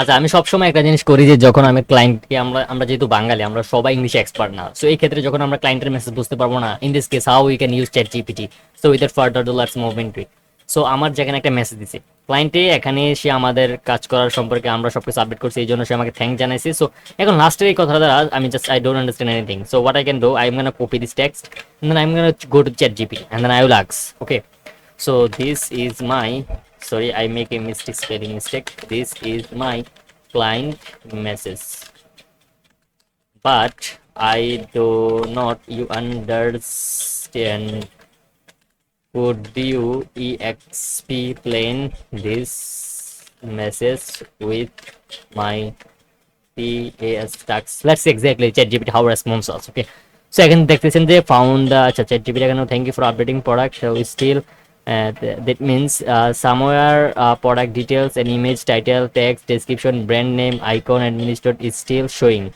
আচ্ছা আমি সবসময় একটা জিনিস করি যে যখন আমি ক্লায়েন্টকে আমরা আমরা যেহেতু বাঙালি আমরা সবাই ইংলিশে এক্সপার্ট না। সো এই ক্ষেত্রে যখন আমরা ক্লায়েন্টের মেসেজ বুঝতে পারব না in this case how we can use chat GPT so whether further do লার্স movement so আমার যেখানে একটা মেসেজ দিছে। ক্লায়েন্টে এখানে সে আমাদের কাজ করার সম্পর্কে আমরা সবকিছু আপডেট করছি এই জন্য সে আমাকে থ্যাংক জানাইছে। সো এখন লাস্টের এই কথাটা আমি just I don't understand anything so what I can do I am gonna copy this text and then I'm gonna go to ChatGPT and then I will ask. Okay, so this is my sorry, I make a mistake spelling mistake. This is my client message, but I do not you understand. Could you explain this message with my PAS tax? Let's see exactly ChatGPT how response us. Okay. So এখানে দেখতেছেন যে found আচ্ছা ChatGPT এখানে thank you for updating product still that means uh, somewhere uh, product details and image title text description brand name icon administered is still showing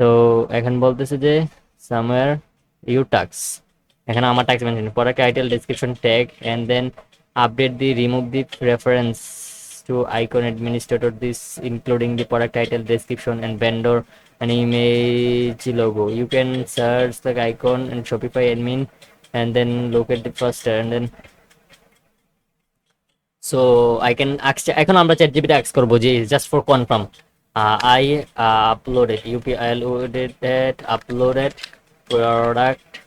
তো এখন বলতেছে যে somewhere your tax এখানে আমার tax mention product title description tag and then update the remove the reference to icon administrator this including the product title description and vendor and image logo you can search the icon and shopify admin and then locate the first and then so i can ask এখন আমরা chat GPT আক্স করব যে just for confirm i uh, uploaded up uploaded it uploaded product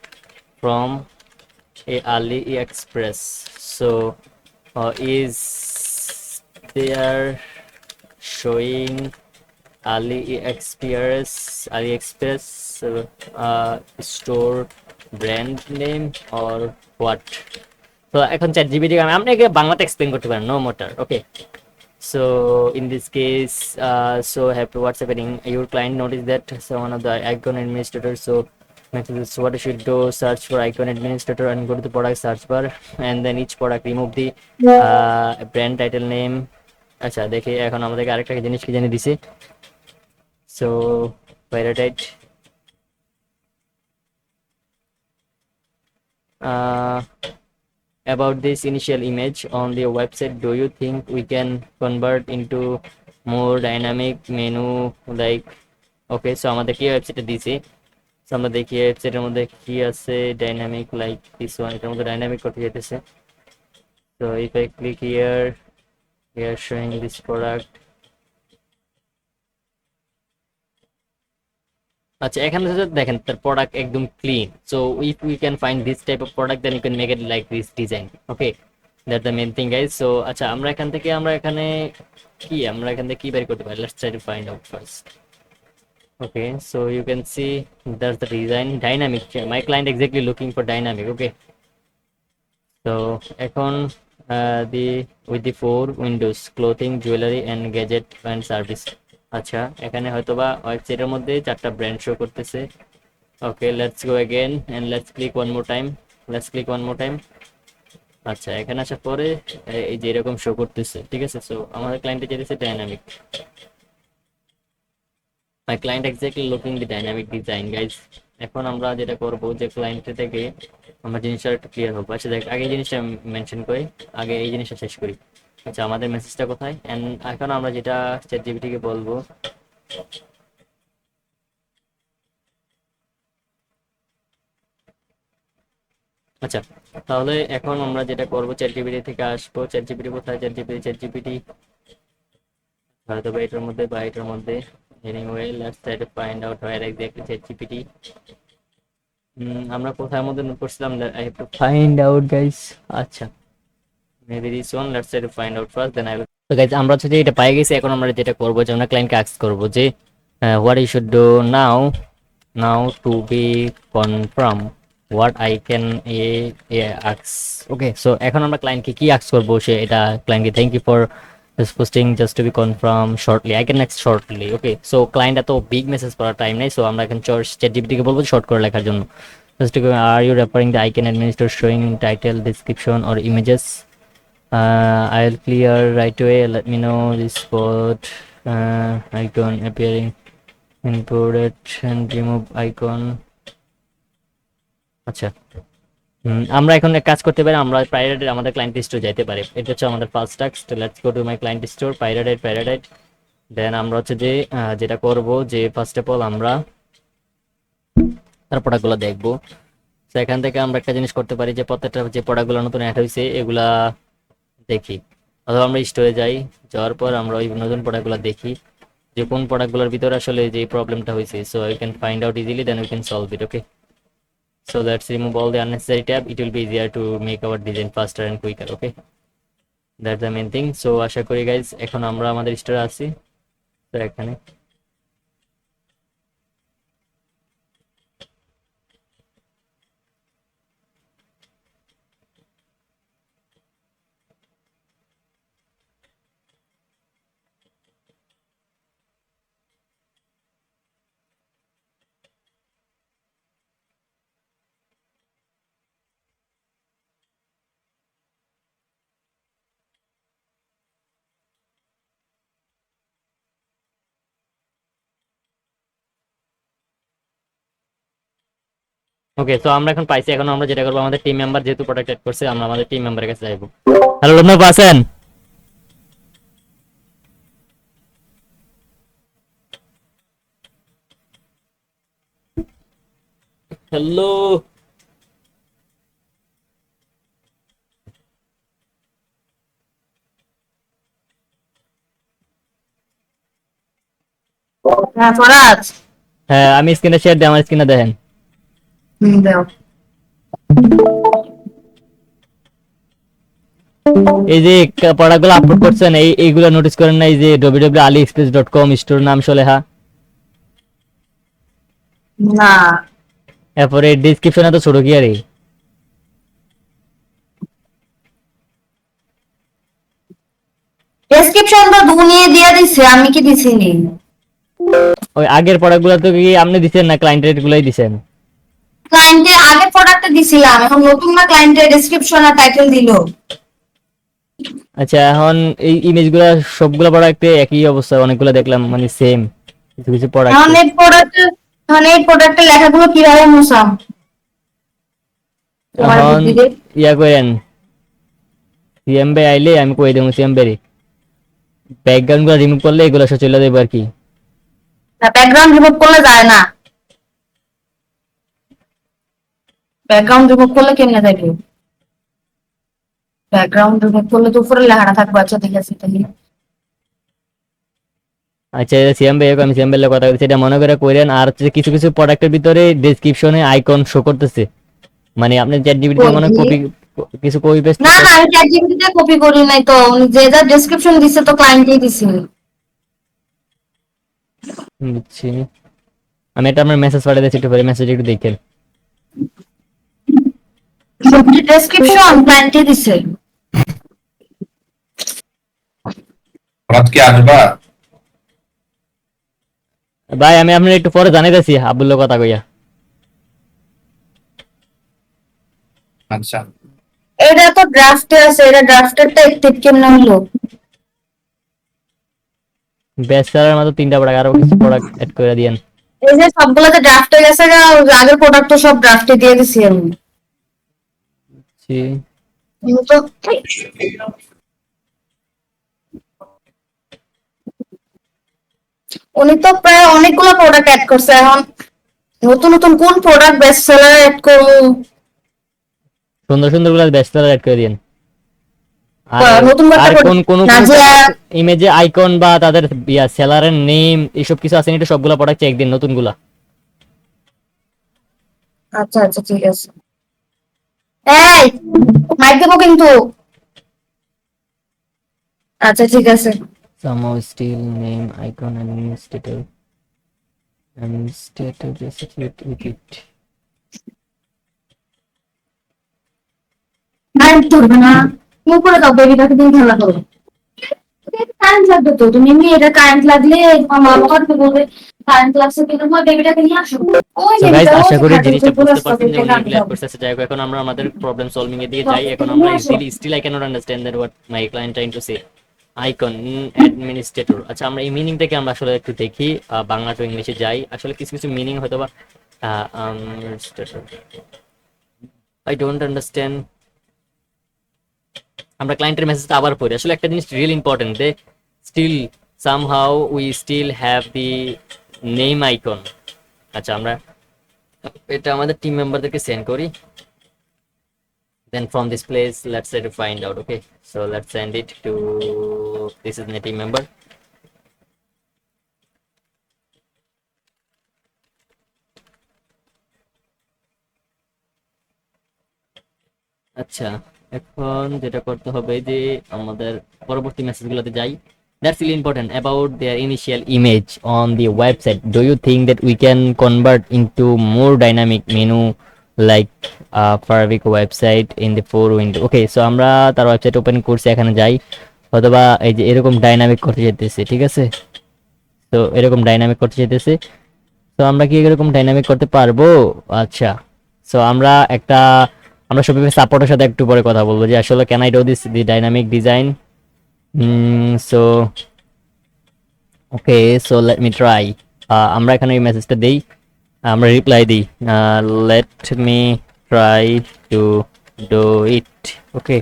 from a AliExpress. So uh, is there showing AliExpress AliExpress uh, uh, store brand name or what তো এখন chat GPT আমি আপনাকে বাংলাতে explain করতে পারেন no matter okay so in this case so happy WhatsApp adding your client notice that so one of the icon administrator so messages what should do search for icon administrator and go to the product search bar and then each product remove the brand title name আচ্ছা দেখি, এখন আমাদেরকে আরেকটা জিনিস কি জানিয়ে দিছে? So ভাইরাটাইট about this initial image on the website do you think we can convert into more dynamic menu like okay so আমাদের কি ওয়েবসাইটে দিছি so আমরা দেখি ওয়েবসাইটের মধ্যে কি আছে ডাইনামিক লাইক দিস ওয়ান এটার মধ্যে ডাইনামিক করতে যেতেছে so if i click here here showing this product আচ্ছা এখানে দেখেন তার প্রোডাক্ট একদম clean so if we can find this type of product then you can make it like this design okay that the main thing guys so আচ্ছা আমরা এখান থেকে আমরা এখানে কি আমরা এখান থেকে কি বের করতে পারি? Let's try to find out first okay so you can see that's the design. Dynamic. My client exactly looking for dynamic okay? So এখন uh, the with the four windows clothing jewelry and gadget service. আচ্ছা এখানে হয়তোবা ওয়েবসাইটের মধ্যে চারটা brand show করতেছে। Okay let's go again and let's click one more time let's click one more time আচ্ছা এখানে আসার পরে এই যে এরকম শো করতেছে, ঠিক আছে? সো আমাদের ক্লায়েন্টে যেতেছে dynamic my client exactly looking the dynamic design guys এখন আমরা যেটা করব যে ক্লায়েন্ট থেকে আমরা জিনিসটা ক্লিয়ার হব। আচ্ছা দেখ, আগে জিনিসটা মেনশন করি, আগে এই জিনিসটা শেষ করি। আচ্ছা আমাদের মেসেজটা কোথায়? এন্ড এখন আমরা যেটা চ্যাট জিপিটিকে বলব। আচ্ছা তাহলে এখন আমরা যেটা করব চ্যাট জিপিটি থেকে আসব। চ্যাট জিপিটি কোথায়? চ্যাট জিপিটি চ্যাট জিপিটি হয়তো বা এটার মধ্যে বা এটার মধ্যে। Anyway let's try to find out where exactly ChatGPT আমরা কোথায় মধ্যে নোট করছিলাম? I have to find out guys আচ্ছা। Maybe this one let's try to find out first then I will তো গাইস আমরা হচ্ছে যে এটা পাই গেছি এখন আমরা যেটা করব যে আমরা ক্লায়েন্টকে আস্ক করব যে what you should do now now to be confirm what I can uh uh আক্স okay so এখন আমরা ক্লায়েন্টকে কি আক্স করব সে এটা ক্লায়েন্টকে thank you for this posting just to be confirmed shortly i can next shortly okay? So client এত big message পড়ার টাইম নেই so আমরা এখন চ্যাট জিপিটি কে বলব শর্ট করে লেখার জন্য। Just to go are you referring the icon administrator showing in title description or images? uh, i'll clear right away. Let me know this code uh, icon appearing. Imported and remove icon. আচ্ছা। আমরা এখন কাজ করতে পারি। আমরা private আমাদের client store যাইতে পারি। এটা হচ্ছে আমাদের first task let's go to my client store প্যারাডাইট প্যারাডাইট দেন আমরা হচ্ছে যে যেটা করব যে ফার্স্ট অফ অল আমরা তার প্রোডাক্টগুলো দেখব। তো এখান থেকে আমরা একটা জিনিস করতে পারি যে প্রত্যেকটা যে প্রোডাক্টগুলো নতুন অ্যাড হয়েছে এগুলা দেখি অথবা আমরা স্টোরে যাই, যাওয়ার পর আমরা ওই নতুন প্রোডাক্টগুলো দেখি যে কোন প্রোডাক্টগুলোর ভিতরে আসলে যে প্রবলেমটা হয়েছে so you can find out easily then you can solve it okay So let's remove all the unnecessary tab. It will be easier to make our design faster and quicker. Okay. That's the main thing. So, আশা করি guys, এখন আমরা আমাদের স্টোরে আছি তো এখানে ওকে তো আমরা এখন পাইছি এখন আমরা যেটা করব আমাদের টিম মেম্বার যেহেতু প্রোডাক্ট এড করছে আমরা আমাদের টিম মেম্বারের কাছে যাইবো। হ্যালো লোকনাথ আছেন? হ্যালো হ্যাঁ আমি স্ক্রিনে শেয়ার দিই আমার স্ক্রিনে দেখেন। এই যে প্রোডাক্টগুলো আপলোড করছেন এই এইগুলো নোটিস করেন না এই যে ডট কম স্টোর নাম সলেহা? না। এরপরে ডিসক্রিপশনে তো ছোট কি আরে ডেসক্রিপশন তো দুনিয়ে দিয়ে দিছে আমি কি দিছিনি ওই আগের প্রোডাক্টগুলো তো কি আপনি দিছেন না ক্লায়েন্ট রেট গুলোই দিছেন? ক্লায়েন্টে আগে প্রোডাক্টে দিছিলাম এখন নতুন না ক্লায়েন্টের ডেসক্রিপশন আর টাইটেল দিলো। আচ্ছা এখন এই ইমেজগুলো সবগুলো প্রোডাক্টে একই অবস্থা অনেকগুলো দেখলাম মানে সেম কিছু কিছু প্রোডাক্ট এখন এই প্রোডাক্ট এখন এই প্রোডাক্টের লেখাগুলো কীভাবে মুছাম? এখন ইয়া করেন সিএম বে আইলে আমি কই দেবো সিএম বেরি ব্যাকগ্রাউন্ডগুলো রিমুভ করলে এগুলো সব চলে যাবে আর কি। ব্যাকগ্রাউন্ড রিমুভ করলে যায় না। ব্যাকগ্রাউন্ড রিমুভ করলে কেমনে থাকবে? ব্যাকগ্রাউন্ড রিমুভ করলে তো উপরে লেখাটা থাকবে। আচ্ছা ঠিক আছে তাহলে। আচ্ছা সিএম বে আমি সিএম বেলে কথা বলছি। এটা মনে করে কইরেন আর হচ্ছে কিছু কিছু প্রোডাক্টের ভিতরে ডেসক্রিপশনে আইকন শো করতেছে। মানে আপনি চ্যাট জিপিটি মনে কপি কিছু কপি পেস্ট না না আমি চ্যাট জিপিটিতে কপি করি নাই তো। যে যা ডেসক্রিপশন দিছে তো ক্লায়েন্টই দিছে। বুঝছি আমি এটা আমার মেসেজ পাঠিয়ে দিচ্ছি একটু পরে মেসেজ একটু দেখেন। ডেসক্রিপশন ক্লায়েন্টই দিছে কি আসবা? ভাই আমি আপনার একটু পরে জানাইতেছি আবুল্লো কথা কইয়া। আচ্ছা। এটা তো ড্রাফটে আছে এটা ড্রাফটেরটা একটিভ কেমনে হলো? সেলার মতো তিনটা প্রোডাক্ট আরও কিছু প্রোডাক্ট এড করে দিয়েন। এই যে সবগুলোতে ড্রাফটে গেছে গা, আগের প্রোডাক্ট তো সব ড্রাফটে দিয়ে দিছি আমি। কিন্তু উনি তো প্রায় অনেকগুলো প্রোডাক্ট অ্যাড করছে এখন। নতুন নতুন কোন প্রোডাক্ট বেস্ট সেলার অ্যাড করব? সুন্দর সুন্দরগুলো বেস্ট সেলার এড করে দিয়েন। আর আহ, নতুন কোন কোন ইমেজে আইকন বা তাদের সেলারের নেম এইসব কিছু আছে এটা সবগুলা প্রোডাক্ট চেক দিন নতুনগুলা আচ্ছা আচ্ছা ঠিক আছে। এই মাইক দেবো কিন্তু। আচ্ছা ঠিক আছে। Somehow still name icon administrator administrator execute with it current ধরবে না। তুমি করে দাও বেবিটাকে দিয়ে খেলা করো। কারেন্ট লাগবে তো তুমি এমনি এটা কারেন্ট লাগলে আমার বলবে? আশা করি জিনিসটা বুঝতে পারছেন যে উনি যাই এখন আমরা আমাদের প্রবলেম সলভিং যাই। এখন আমরা say. আইকন অ্যাডমিনিস্ট্রেটর আচ্ছা আমরা এই আমরা আসলে একটু দেখি বাংলা টু ইংলিশে যাই। আসলে কিছু কিছু মিনিং হয়তো বা আই ডোন্ট আন্ডারস্ট্যান্ড আমরা ক্লায়েন্টের মেসেজটা আবার পড়ি। আসলে একটা জিনিস real important they still somehow we still have the name icon. আচ্ছা আমরা এটা আমাদের টিম মেম্বারদেরকে সেন্ড করি। Then from this place let's set find out okay so let's send it to this is team member আচ্ছা এখন যেটা করতে হবে যে আমাদের পরবর্তী মেসেজগুলোতে যাই। That's really important about their initial image on the website do you think that we can convert into more dynamic menu like uh, Faravik website in the four window okay so আমরা তার website open করছি এখানে যাই অথবা এই যে এরকম dynamic করতে যেতেছে ঠিক আছে তো এরকম ডাইনামিক করতে যেতেছে তো আমরা কি এরকম ডাইনামিক করতে পারব আচ্ছা সো আমরা একটা আমরা সবাই সাপোর্টের সাথে একটু পরে কথা বলব যে আসলে can I do this the dynamic design so okay so let me try আমরা এখানে এই মেসেজটা দেই আমরা রিপ্লাই দিই let me try to do it okay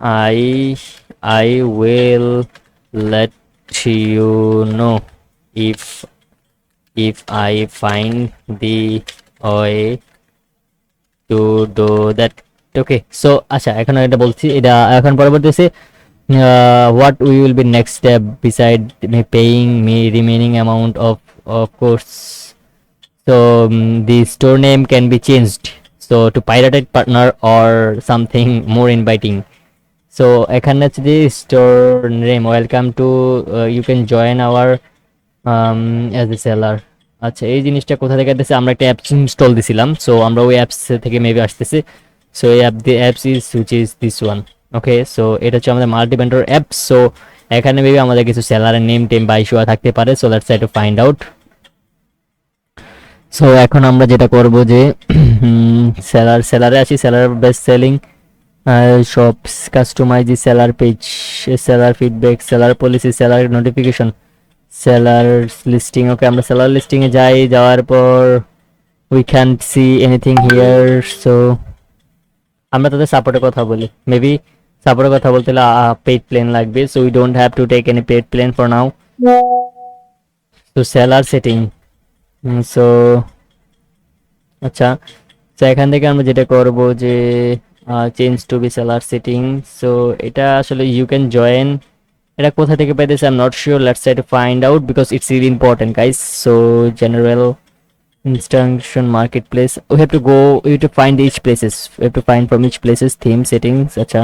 I I will let you know if if I find the way to do that. Okay so আচ্ছা এখন এটা বলছি, এটা এখন পরবর্তী হচ্ছে what we will be next step beside me paying me remaining amount of of course so the store name can be changed so to pirated partner or something more inviting so এখানে হচ্ছে the store name welcome to you can join our as a seller আচ্ছা এই জিনিসটা কোথা থেকে আসতেছে? আমরা একটা অ্যাপস ইনস্টল দিছিলাম সো আমরা ওই অ্যাপস থেকে মেবি আসতেছি। এই app the apps is which is this one okay so এটা হচ্ছে আমাদের মাল্টি ভেন্ডর অ্যাপ সো এখানে মেবি আমাদের কিছু সেলারের নেম টেম বা ইস্যু থাকতে পারে। So let's try to find out so এখন আমরা যেটা করব যে সেলার সেলারে আসি seller best selling shops customize seller page seller feedback seller policy seller notification seller listing okay আমরা সেলার লিস্টিং এ যাই, যাওয়ার পর we can see anything here so আমরা তাদের সাপোর্টের কথা বলি। মেবি সাপোর্টের কথা বলতে হলে পেড প্লেন লাগবে। So we don't have to take any paid plan for now so seller setting so আচ্ছা। তো এখান থেকে আমরা যেটা করব যে change to be seller setting so এটা আসলে ইউ ক্যান জয়েন এটা কোথা থেকে পাইতেছে? I am not sure let's try to find out because it's important guys so general instruction marketplace. We have to go, we have to find each places. We have to find from each places, theme settings আচ্ছা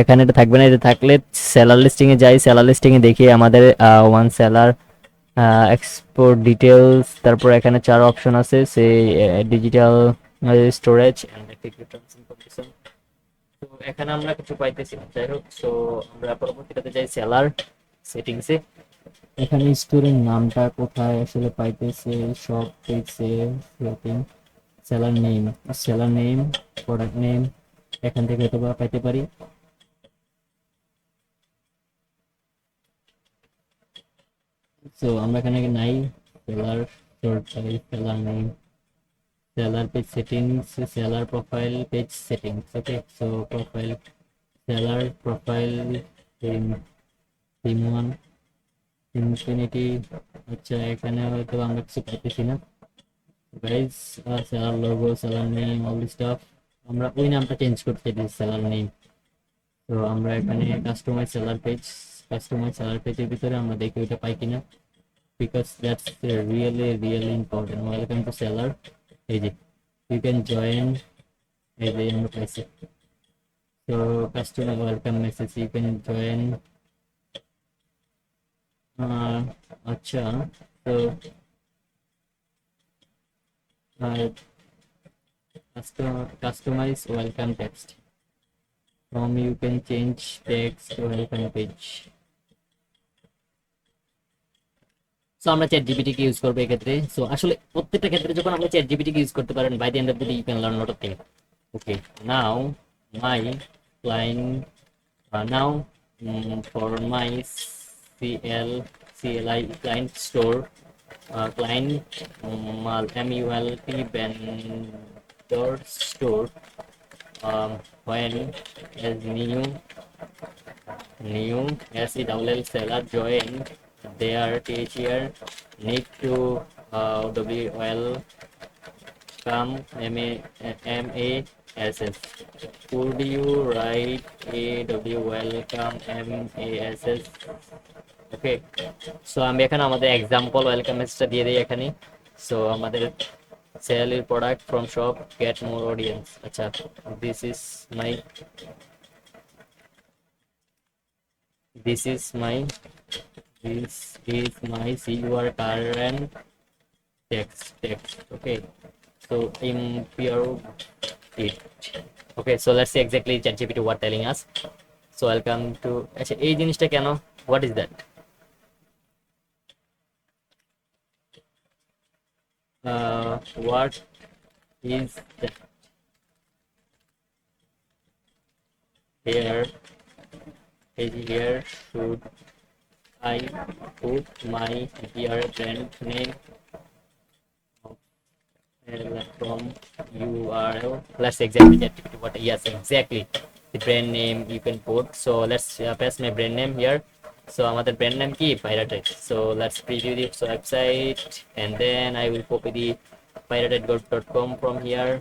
এখানে এটা থাকবে না, এটা থাকলে seller listing এ যাই seller listing এ দেখি আমাদের ওয়ান সেলার এক্সপোর্ট ডিটেলস তারপর এখানে চার অপশন আছে সে ডিজিটাল স্টোরেজ তো এখানে আমরা কিছু পাইতেছি যাই হোক। সো আমরা পরবর্তীটাতে যাই সেলার সেটিংসে এখানে স্টোরের নামটা কোথায় আসলে পাইতেছে সব পেজে setting seller name seller name product name এখান থেকে হয়তো পাইতে পারি সো আমরা এখানে নাই seller seller name seller page settings seller profile page settings okay so profile seller profile theme one আচ্ছা এখানে হয়তো আমরা কিছু পাইতেছি না। Guys seller logo seller name all stuff আমরা ওই নামটা চেঞ্জ করতে চাই সেলার নেম তো আমরা এখানে customize seller page customize seller পেজের ভিতরে আমরা দেখি ওইটা পাই কিনা। Because that's really really important welcome to seller এই যে ইউ ক্যান জয়েন এই যে আমরা পাইছি তো customer welcome message you can join আচ্ছা তো customize welcome text. From you can change text welcome page. So আমরা চ্যাট জিপিটিকে ইউজ করব এক্ষেত্রে। সো আসলে প্রত্যেকটা ক্ষেত্রে যখন আপনি চ্যাট জিপিটিকে ইউজ করতে পারেন by the end of the you can learn lot of okay now my client now for my cl cli client store uh, client um, mulp vendor store um, when as new new SEWL seller join their teacher need to uh, WL come MA, MA MASS. Could you write AW welcome MASS? Okay so আমি এখানে আমাদের example welcome মেসেজটা দিয়ে দিই এখানে so আমাদের sell product from shop get more audience আচ্ছা this is my this is my this is my see your current text text, okay so improve it okay so let's see exactly ChatGPT what telling us so welcome to আচ্ছা এই জিনিসটা কেন what is that uh, what is that here is here should I put my dear brand name uh, from URL plus exactly the activity what yes exactly. The brand name you can put. So let's uh, pass my brand name here. So another brand name key pirated so let's preview this website and then I will copy the piratedgold.com from here.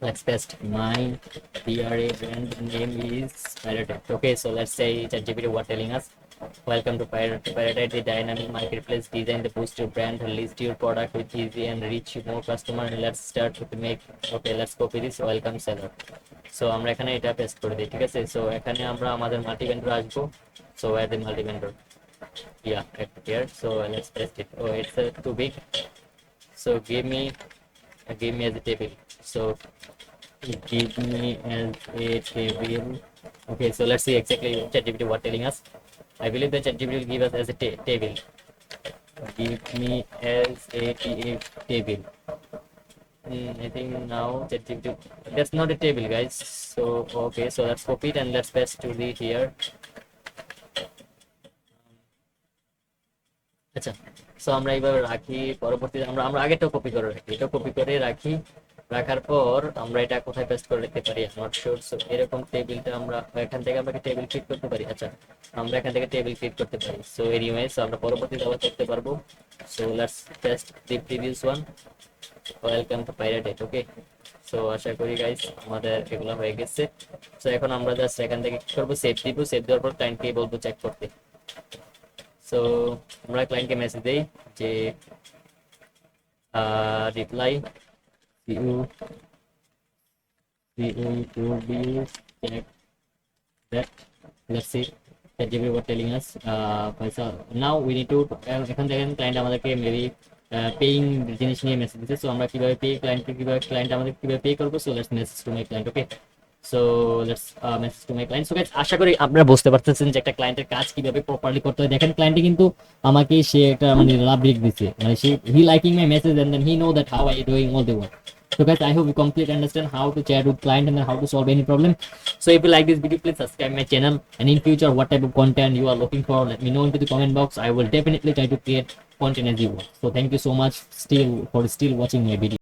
Let's paste my PRA brand name is pirated okay so let's say ChatGPT what telling us? Welcome to Pirate, Pirated, the dynamic marketplace designed to boost your brand, list your product with easy and reach more customer. Let's start with the make. Okay, let's copy this. Welcome seller. So আমরা এখানে এটা paste করে দিই ঠিক আছে so এখানে আমরা আমাদের মাল্টি ভেন্ডর আসবো so where the multi vendor yeah at here so let's paste it oh it's uh, too big so give me uh, give me as a table so give me as a table okay so let's see exactly ChatGPT what telling us I believe that ChatGPT will give us as a ta- table. Give me as a ta- table. Hmm, I think now ChatGPT. That's not a table, guys. So okay, so let's copy it and let's paste to the here. আচ্ছা so আমরা এইভাবে রাখি পরবর্তীতে আমরা আমরা আগেরটাও copy করে রাখি এটা কপি করে রাখি রাখার পর আমরা এটা কোথায় পেস্ট করে রাখতে পারি? নট শিওর সো এরকম টেবিলটা আমরা এখান থেকে আমরা টেবিল ক্রিয়েট করতে পারি। আচ্ছা আমরা এখান থেকে টেবিল ক্রিয়েট করতে পারি। সো এনিওয়েজ আমরা পরবর্তীতে আবার করতে পারব। So let's test the previous one welcome to pirated okay so আশা করি গাইস আমাদের এগুলো হয়ে গেছে। সো এখন আমরা জাস্ট এখান থেকে কি করব? সেভ দিব। সেভ দেওয়ার পর ক্লায়েন্টকে বলব চেক করতে। সো আমরা ক্লায়েন্টকে মেসেজ দেই যে reply what telling us uh পয়সা now we need to uh, এখান ক্লায়েন্ট আমাদেরকে পেইং জিনিস নিয়ে মেসেজ দিচ্ছে সো আমরা কীভাবে পে ক্লায়েন্টকে কীভাবে ক্লায়েন্ট আমাদের কীভাবে পে করব? So let's message to my client okay so let's message to my client so guys আশা করি আপনারা বুঝতে পারতেছেন যে একটা ক্লায়েন্টের কাজ কীভাবে প্রপারলি করতে হয়। দেখেন ক্লায়েন্টে কিন্তু আমাকে সে একটা মানে লাভ রিক দিচ্ছে মানে সে he liking my message and then he know that how I doing all the work So guys, I hope you completely understand how to chat with client and then how to solve any problem. So if you like this video, please subscribe my channel. And in future, what type of content you are looking for, let me know into the comment box. I will definitely try to create content as you want. So thank you so much still for still watching my video.